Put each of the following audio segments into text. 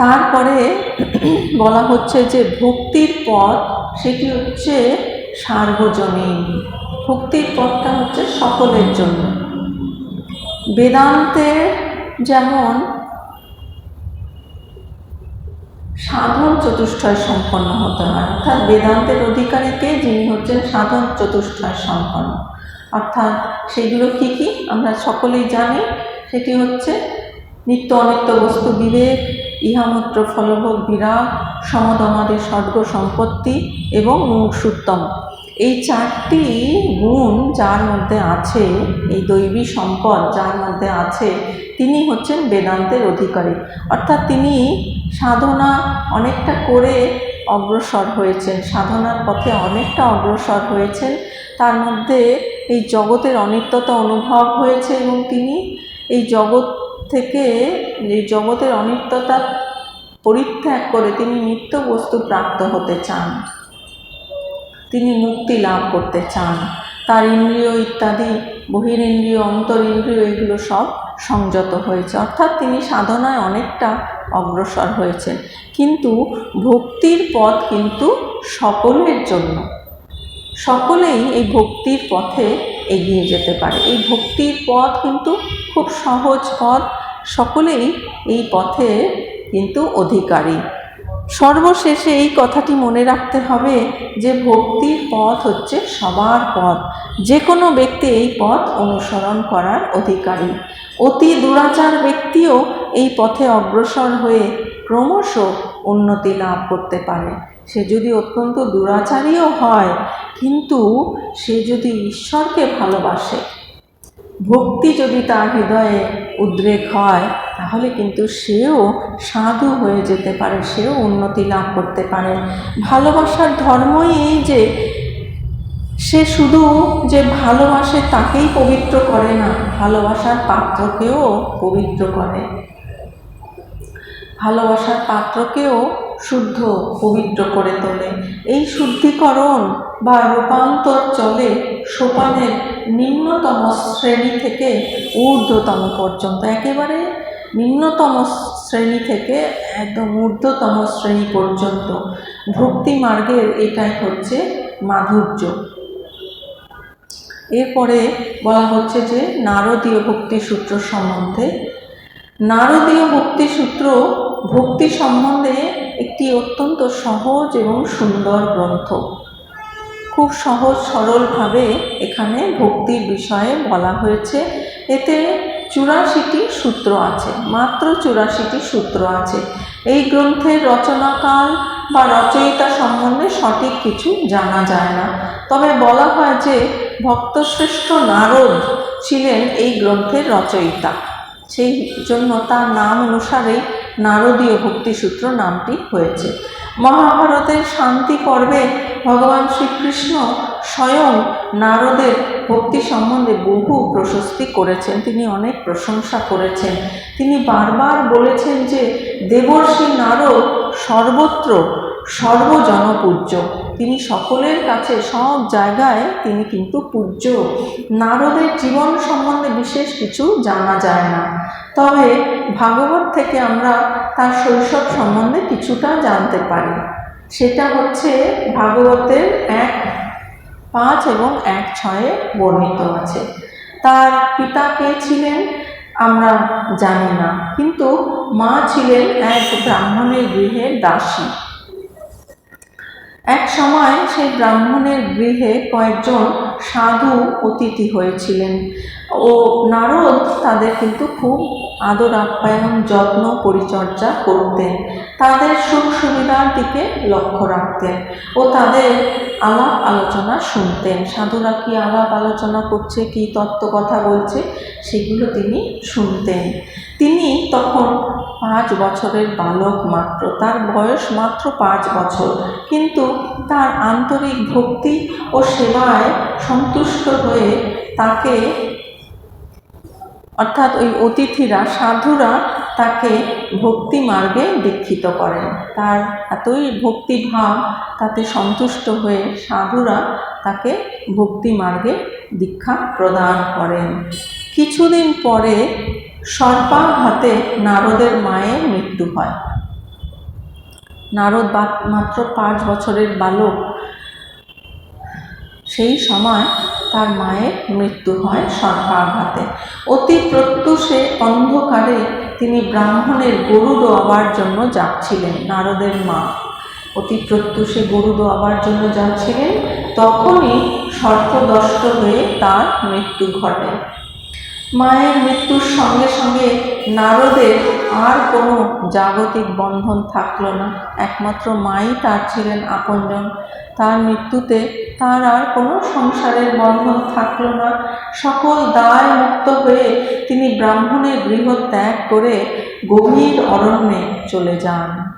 তারপরে বলা হচ্ছে যে ভক্তির পথ সেটি হচ্ছে সার্বজনীন। ভক্তির পথটা হচ্ছে সকলের জন্য। বেদান্তের যেমন সাধন চতুষ্টয় সম্পন্ন হতে হয়, অর্থাৎ বেদান্তের অধিকারীকে যিনি হচ্ছেন সাধন চতুষ্টয় সম্পন্ন। অর্থাৎ সেগুলো কী কী? আমরা সকলেই জানি। সেটি হচ্ছে নিত্য অনিত্য বস্তু বিবেক ইহামাত্র ফলভোগ বিরাগ, সমদমাদি স্বর্গ সম্পত্তি এবং মুমূর্ষুত্তম এই চারটি গুণ যার মধ্যে আছে, এই দৈবী সম্পদ যার মধ্যে আছে, তিনি হচ্ছেন বেদান্তের অধিকারী। অর্থাৎ তিনি সাধনা অনেকটা করে অগ্রসর হয়েছেন, সাধনার পথে অনেকটা অগ্রসর হয়েছেন। তার মধ্যে এই জগতের অনিত্যতা অনুভব হয়েছে এবং তিনি এই জগৎ থেকে এই জগতের অনিত্যতা পরিত্যাগ করে তিনি নিত্য বস্তু প্রাপ্ত হতে চান। তিনি মুক্তি লাভ করতে চান। তার ইন্দ্রিয় ইত্যাদি, বহিরিন্দ্রিয় অন্তর ইন্দ্রিয় এগুলো সব সংযত হয়েছে। অর্থাৎ তিনি সাধনায় অনেকটা অগ্রসর হয়েছেন। কিন্তু ভক্তির পথ কিন্তু সকলের জন্য। সকলেই এই ভক্তির পথে এগিয়ে যেতে পারে। এই ভক্তির পথ কিন্তু খুব সহজ পথ সকলেই এই পথে কিন্তু অধিকারী। সর্বশেষে এই কথাটি মনে রাখতে হবে যে ভক্তির পথ হচ্ছে সবার পথ। যে কোনো ব্যক্তি এই পথ অনুসরণ করার অধিকারী। অতি দুরাচার ব্যক্তিও এই পথে অগ্রসর হয়ে ক্রমশ উন্নতি লাভ করতে পারে। সে যদি অত্যন্ত দুরাচারীও হয়, কিন্তু সে যদি ঈশ্বরকে ভালোবাসে, ভক্তি যদি তার হৃদয়ে উদ্রেক হয়, তাহলে কিন্তু সেও সাধু হয়ে যেতে পারে, সেও উন্নতি লাভ করতে পারে। ভালোবাসার ধর্মই এই যে, সে শুধু যে ভালোবাসে তাকেই পবিত্র করে না, ভালোবাসার পাত্রকেও পবিত্র করে। ভালোবাসার পাত্রকেও শুদ্ধ, পবিত্র করে তোলে। এই শুদ্ধিকরণ বা রূপান্তর চলে সোপানের নিম্নতম শ্রেণি থেকে ঊর্ধ্বতম পর্যন্ত। একেবারে নিম্নতম শ্রেণি থেকে একদম ঊর্ধ্বতম শ্রেণি পর্যন্ত। ভক্তি মার্গের এটাই হচ্ছে মাধুর্য। এরপরে বলা হচ্ছে যে, নারদীয় ভক্তি সূত্র সম্বন্ধে। নারদীয় ভক্তি সূত্র ভক্তি সম্বন্ধে একটি অত্যন্ত সহজ এবং সুন্দর গ্রন্থ। খুব সহজ, সরলভাবে এখানে ভক্তির বিষয়ে বলা হয়েছে। এতে চুরাশিটি সূত্র আছে, মাত্র চুরাশিটি সূত্র আছে। এই গ্রন্থের রচনাকাল বা রচয়িতা সম্বন্ধে সঠিক কিছু জানা যায় না। তবে বলা হয় যে ভক্তশ্রেষ্ঠ নারদ ছিলেন এই গ্রন্থের রচয়িতা। সেই জন্য তার নাম অনুসারেই নারদীয় ভক্তিসূত্র নামটি হয়েছে। মহাভারতের শান্তি পর্বে ভগবান শ্রীকৃষ্ণ স্বয়ং নারদের ভক্তি সম্বন্ধে বহু প্রশস্তি করেছেন, তিনি অনেক প্রশংসা করেছেন। তিনি বারবার বলেছেন যে দেবর্ষী নারদ সর্বত্র সর্বজনপূজ্য। তিনি সকলের কাছে সব জায়গায় তিনি কিন্তু পূজ্য। নারদের জীবন সম্বন্ধে বিশেষ কিছু জানা যায় না। তবে ভাগবত থেকে আমরা তার শৈশব সম্বন্ধে কিছুটা জানতে পারি। সেটা হচ্ছে ভাগবতের এক, পাঁচ এবং এক ছয়ে বর্ণিত আছে। তার পিতা কে ছিলেন? আমরা জানি না। কিন্তু মা ছিলেন এক ব্রাহ্মণের গৃহের দাসী। এক সময় সেই ব্রাহ্মণের গৃহে কয়েকজন সাধু অতিথি হয়েছিলেন। ও নারদ তাদের কিন্তু খুব আদর, আপ্যায়ন, যত্ন, পরিচর্যা করতেন। তাদের সুখ সুবিধার দিকে লক্ষ্য রাখতেন ও তাদের আলাপ আলোচনা শুনতেন। সাধুরা কি আলাপ আলোচনা করছে, কি তত্ত্ব কথা বলছে, সেগুলো তিনি শুনতেন। তিনি তখন পাঁচ বছরের বালক মাত্র, তার বয়স মাত্র পাঁচ বছর। কিন্তু তার আন্তরিক ভক্তি ও সেবায় সন্তুষ্ট হয়ে তাকে, অর্থাৎ ওই অতিথিরা, সাধুরা তাকে ভক্তি মার্গে দীক্ষিত করেন। তার এতই ভক্তিভাব তাতে সন্তুষ্ট হয়ে সাধুরা তাকে ভক্তি মার্গে দীক্ষা প্রদান করেন। কিছুদিন পরে সর্পাঘাতে নারদের মায়ের মৃত্যু হয়। নারদ মাত্র পাঁচ বছরের বালক। সেই সময় তার মায়ের মৃত্যু হয় সর্পাঘাতে অতি প্রত্যুষে অন্ধকারে তিনি ব্রাহ্মণের গরু দোয়াবার জন্য যাচ্ছিলেন, নারদের মা। অতি প্রত্যুষে গরু দোয়াবার জন্য যাচ্ছিলেন, তখনই সর্পদষ্ট হয়ে তার মৃত্যু ঘটে। মায়ের মৃত্যুর সঙ্গে সঙ্গে নারদের আর কোনো জাগতিক বন্ধন থাকল না। একমাত্র মাই তার ছিলেন আপনজন। তার মৃত্যুতে তার আর কোনো সংসারের বন্ধন থাকল না। সকল দায় মুক্ত হয়ে তিনি ব্রাহ্মণের গৃহ ত্যাগ করে গভীর অরণ্যে চলে যান।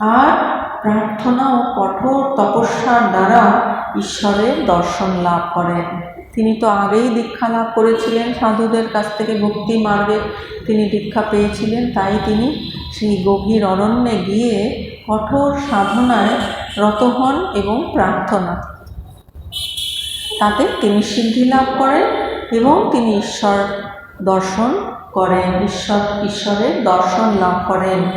আর প্রার্থনা ও কঠোর তপস্যার দ্বারা ঈশ্বরের দর্শন লাভ করেন। তিনি তো আগেই দীক্ষা লাভ করেছিলেন, সাধুদের কাছ থেকে ভক্তি মার্গে তিনি দীক্ষা পেয়েছিলেন, তাই তিনি সেই গভীর অরণ্যে গিয়ে কঠোর সাধনায় রত হন এবং প্রার্থনা। তাতে তিনি সিদ্ধি লাভ করেন এবং তিনি ঈশ্বর দর্শন করেন, ঈশ্বর, ঈশ্বরের দর্শন লাভ করেন।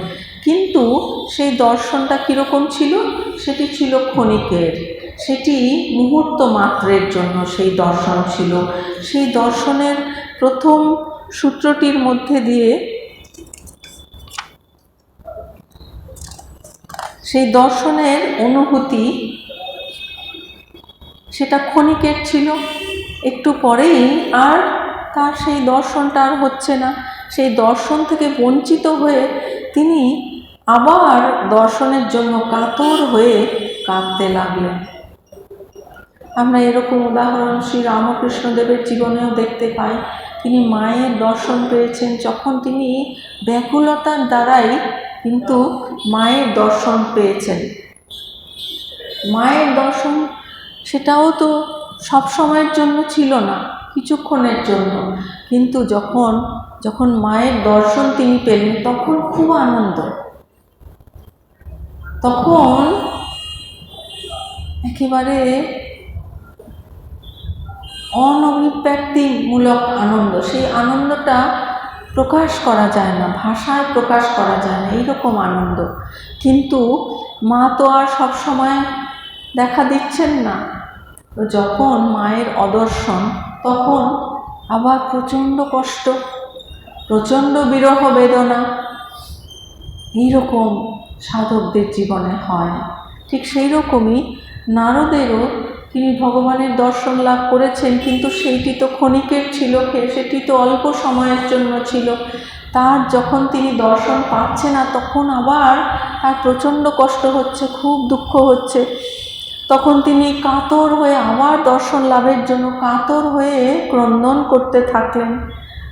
কিন্তু সেই দর্শনটা কীরকম ছিল? সেটি ছিল ক্ষণিকের। সেটি মুহূর্ত মাত্রের জন্য সেই দর্শন ছিল। সেই দর্শনের প্রথম সূত্রটির মধ্যে দিয়ে সেই দর্শনের অনুভূতি সেটা ক্ষণিকের ছিল। একটু পরেই আর তার সেই দর্শনটা আর হচ্ছে না। সেই দর্শন থেকে বঞ্চিত হয়ে তিনি আবার দর্শনের জন্য কাতর হয়ে কাঁদতে লাগলেন। আমরা এরকম উদাহরণ শ্রী রামকৃষ্ণদেবের জীবনেও দেখতে পাই। তিনি মায়ের দর্শন পেয়েছেন। যখন তিনি ব্যাকুলতার দ্বারাই কিন্তু মায়ের দর্শন পেয়েছেন। মায়ের দর্শন সেটাও তো সব সময়ের জন্য ছিল না, কিছুক্ষণের জন্য। কিন্তু যখন যখন মায়ের দর্শন তিনি পেলেন, তখন খুব আনন্দ। তখন একেবারে অনভিব্যক্তিমূলক আনন্দ। সেই আনন্দটা প্রকাশ করা যায় না, ভাষায় প্রকাশ করা যায় না, এইরকম আনন্দ। কিন্তু মা তো আর সব সময় দেখা দিচ্ছেন না। তো যখন মায়ের অদর্শন, তখন আবার প্রচণ্ড কষ্ট, প্রচণ্ড বিরহ বেদনা, এইরকম সাধকদের জীবনে হয়। ঠিক সেই রকমই নারদেরও তিনি ভগবানের দর্শন লাভ করেছেন, কিন্তু সেইটি তো ক্ষণিকের ছিল সেটি তো অল্প সময়ের জন্য ছিল। তার যখন তিনি দর্শন পাচ্ছে না, তখন আবার তার প্রচণ্ড কষ্ট হচ্ছে, খুব দুঃখ হচ্ছে। তখন তিনি কাতর হয়ে আবার দর্শন লাভের জন্য কাতর হয়ে ক্রন্দন করতে থাকলেন।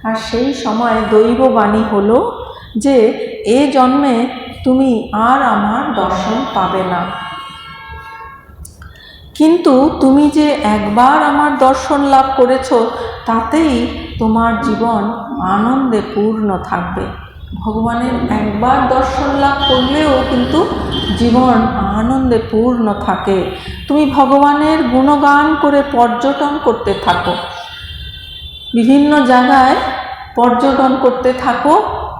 আর সেই সময় দৈববাণী হলো যে, এ জন্মে তুমি আর আমার দর্শন পাবে না। কিন্তু তুমি যে একবার আমার দর্শন লাভ করেছ, তাতেই তোমার জীবন আনন্দে পূর্ণ থাকবে। ভগবানের একবার দর্শন লাভ করলেও কিন্তু জীবন আনন্দে পূর্ণ থাকে। তুমি ভগবানের গুণগান করে পর্যটন করতে থাকো। বিভিন্ন জায়গায় পর্যটন করতে থাকো,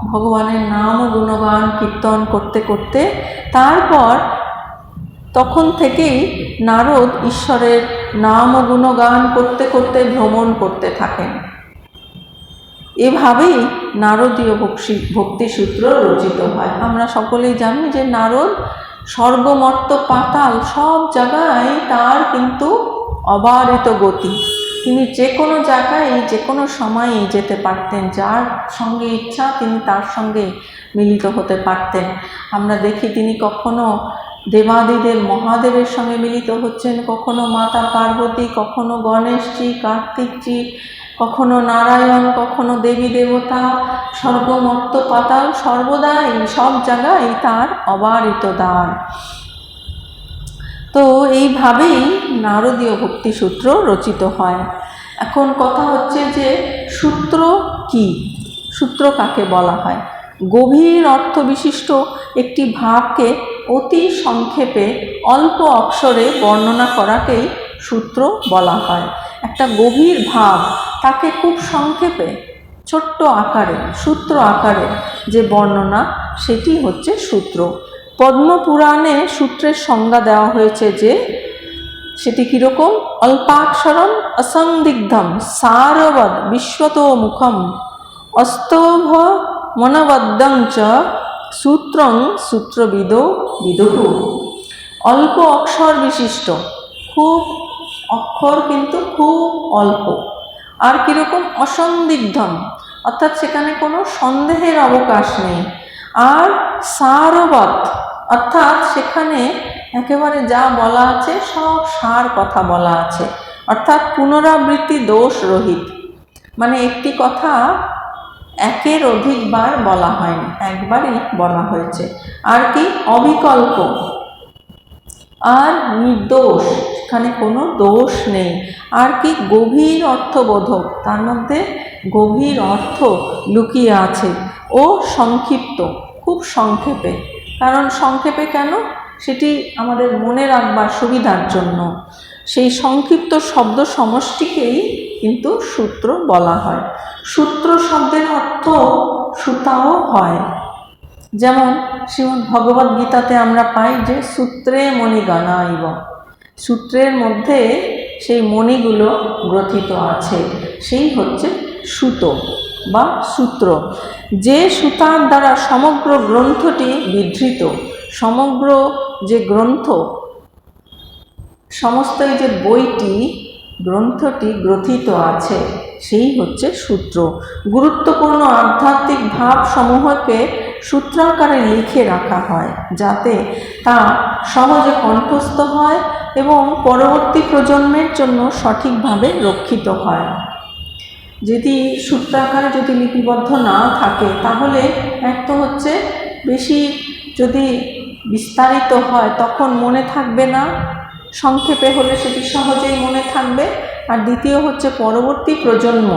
ভগবানের নাম গুণগান কীর্তন করতে করতে। তারপর তখন থেকেই নারদ ঈশ্বরের নাম ও গুণগান করতে করতে ভ্রমণ করতে থাকেন। এভাবেই নারদীয় ভক্তি, ভক্তিসূত্র রচিত হয়। আমরা সকলেই জানি যে নারদ স্বর্গমর্ত পাতাল সব জায়গায় তার কিন্তু অবারিত গতি। তিনি যে কোনো জায়গায়, যে কোনো সময়েই যেতে পারতেন। যার সঙ্গে ইচ্ছা তিনি তার সঙ্গে মিলিত হতে পারতেন। আমরা দেখি তিনি কখনো দেবাদিদেব মহাদেবের সঙ্গে মিলিত হচ্ছেন। কখনো মাতা পার্বতী, কখনো গণেশজি, কার্তিকজি, কখনো নারায়ণ, কখনো দেবী দেবতা স্বর্গমর্ত পাতাল সর্বদা এই সব জায়গায় তার অবারিত দ্বার তো এইভাবেই নারদীয় ভক্তিসূত্র রচিত হয়। এখন কথা হচ্ছে যে, সূত্র কি? সূত্র কাকে বলা হয়? গভীর অর্থ বিশিষ্ট একটি ভাবকে অতি সংক্ষেপে অল্প অক্ষরে বর্ণনা করাকেই সূত্র বলা হয়। একটা গভীর ভাব তাকে খুব সংক্ষেপে, ছোট্ট আকারে, সূত্র আকারে যে বর্ণনা, সেটি হচ্ছে সূত্র। পদ্মপুরাণে সূত্রের সংজ্ঞা দেওয়া হয়েছে যে, সেটি কীরকম? অল্পাক্ষরম অসন্দিগ্ধম সারবদ বিশ্বতো মুখম অস্তভ মনবদ্যং চ সূত্রং সূত্রবিদ বিদুহ। অল্প অক্ষর বিশিষ্ট। খুব অক্ষর কিন্তু খুব অল্প। আর কীরকম অসন্দিগ্ধম। অর্থাৎ সেখানে কোনো সন্দেহের অবকাশ নেই। আর সারবৎ। অর্থাৎ সেখানে একেবারে যা বলা আছে, সব সার কথা বলা আছে। অর্থাৎ পুনরাবৃত্তি দোষ রহিত। মানে একটি কথা একের অধিকবার বলা হয়নি, একবারই বলা হয়েছে। আর কি? অবিকল্প। আর নির্দোষ, এখানে কোনো দোষ নেই। আর কি? গভীর অর্থবোধক, তার মধ্যে গভীর অর্থ লুকিয়ে আছে ও সংক্ষিপ্ত, খুব সংক্ষেপে। কারণ সংক্ষেপে কেন? সেটি আমাদের মনে রাখবার সুবিধার জন্য। সেই সংক্ষিপ্ত শব্দ সমষ্টিকেই কিন্তু সূত্র বলা হয়। সূত্র শব্দের অর্থ সুতাও হয়। যেমন, শ্রীমদ্ ভগবদ গীতাতে আমরা পাই যে, সূত্রে মণিগণা ইব। সূত্রের মধ্যে সেই মণিগুলো গ্রথিত আছে। সেই হচ্ছে সুতো বা সূত্র। যে সুতার দ্বারা সমগ্র গ্রন্থটি বিধৃত, সমগ্র যে গ্রন্থ, সমস্ত যে বইটি, গ্রন্থটি গ্রথিত আছে। সেই হচ্ছে সূত্র। গুরুত্বপূর্ণ আধ্যাত্মিক ভাব সমূহকে সূত্রাকারে লিখে রাখা হয়, যাতে তা সহজে কণ্ঠস্থ হয় এবং পরবর্তী প্রজন্মের জন্য সঠিকভাবে রক্ষিত হয়। যদি সূত্রাকারে যদি লিপিবদ্ধ না থাকে, তাহলে এক তো হচ্ছে বেশি যদি বিস্তারিত হয়, তখন মনে থাকবে না। সংক্ষেপে হলে সেটি সহজেই মনে থাকবে। আর দ্বিতীয় হচ্ছে পরবর্তী প্রজন্ম।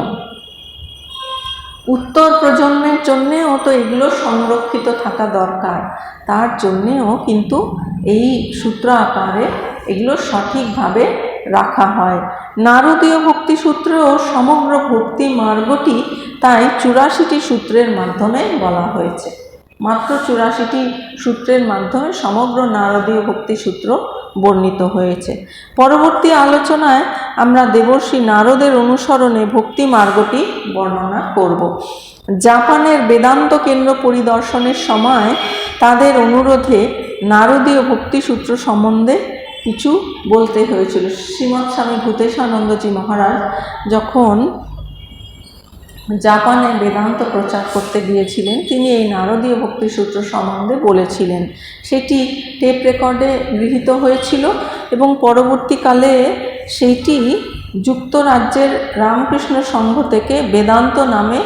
উত্তর প্রজন্মের জন্যেও তো এগুলো সংরক্ষিত থাকা দরকার। তার জন্যেও কিন্তু এই সূত্র আকারে এগুলো সঠিকভাবে রাখা হয়। নারদীয় ভক্তি সূত্রেও সমগ্র ভক্তি মার্গটি তাই চুরাশিটি সূত্রের মাধ্যমে বলা হয়েছে। মাত্র চুরাশিটি সূত্রের মাধ্যমে সমগ্র নারদীয় ভক্তি সূত্র বর্ণিত হয়েছে। পরবর্তী আলোচনায় আমরা দেবর্ষী নারদের অনুসরণে ভক্তি মার্গটি বর্ণনা করব। জাপানের বেদান্ত কেন্দ্র পরিদর্শনের সময় তাদের অনুরোধে নারদীয় ভক্তি সূত্র সম্বন্ধে কিছু বলতে হয়েছিল। শ্রীমৎ স্বামী ভূতেশানন্দজি মহারাজ যখন জাপানে বেদান্ত প্রচার করতে গিয়েছিলেন। তিনি এই নারদীয় ভক্তি সূত্র সম্বন্ধে বলেছিলেন। সেটি টেপ রেকর্ডে গৃহীত হয়েছিল এবং পরবর্তীকালে সেইটি যুক্তরাজ্যের রামকৃষ্ণ সংঘ থেকে বেদান্ত নামে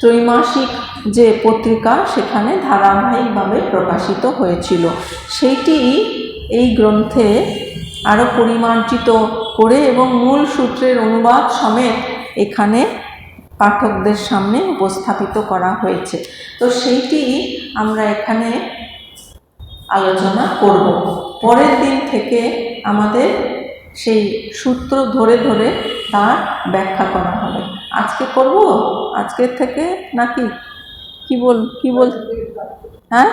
ত্রৈমাসিক যে পত্রিকা, সেখানে ধারাবাহিকভাবে প্রকাশিত হয়েছিল। সেইটি এই গ্রন্থে আরও পরিমার্জিত করে এবং মূল সূত্রের অনুবাদ সমেত এখানে পাঠকদের সামনে উপস্থাপিত করা হয়েছে। তো সেইটি আমরা এখানে আলোচনা করব। পরের দিন থেকে আমাদের সেই সূত্র ধরে ধরে তার ব্যাখ্যা করা হবে। আজকে করব? আজকের থেকে নাকি? কি বল কি বল? হ্যাঁ?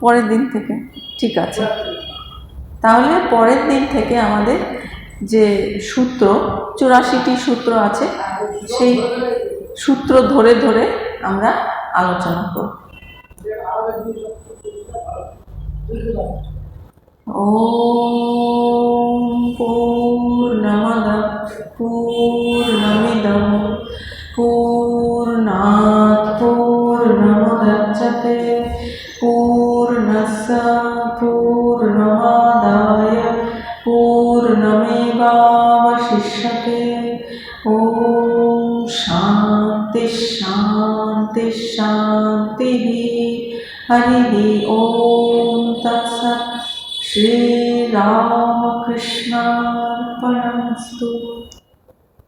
পরের দিন থেকে। ঠিক আছে। তাহলে পরের দিন থেকে আমাদের যে সূত্র, চুরাশিটি সূত্র আছে, সেই সূত্র ধরে ধরে আমরা আলোচনা করব। ও পূর্ণমদ পূর্ণমিদ পূর্ণাৎ পূর্ণমদচ্ছতে পূর্ণস্য পূর্ণ Hari Om Tat Sat Ramakrishna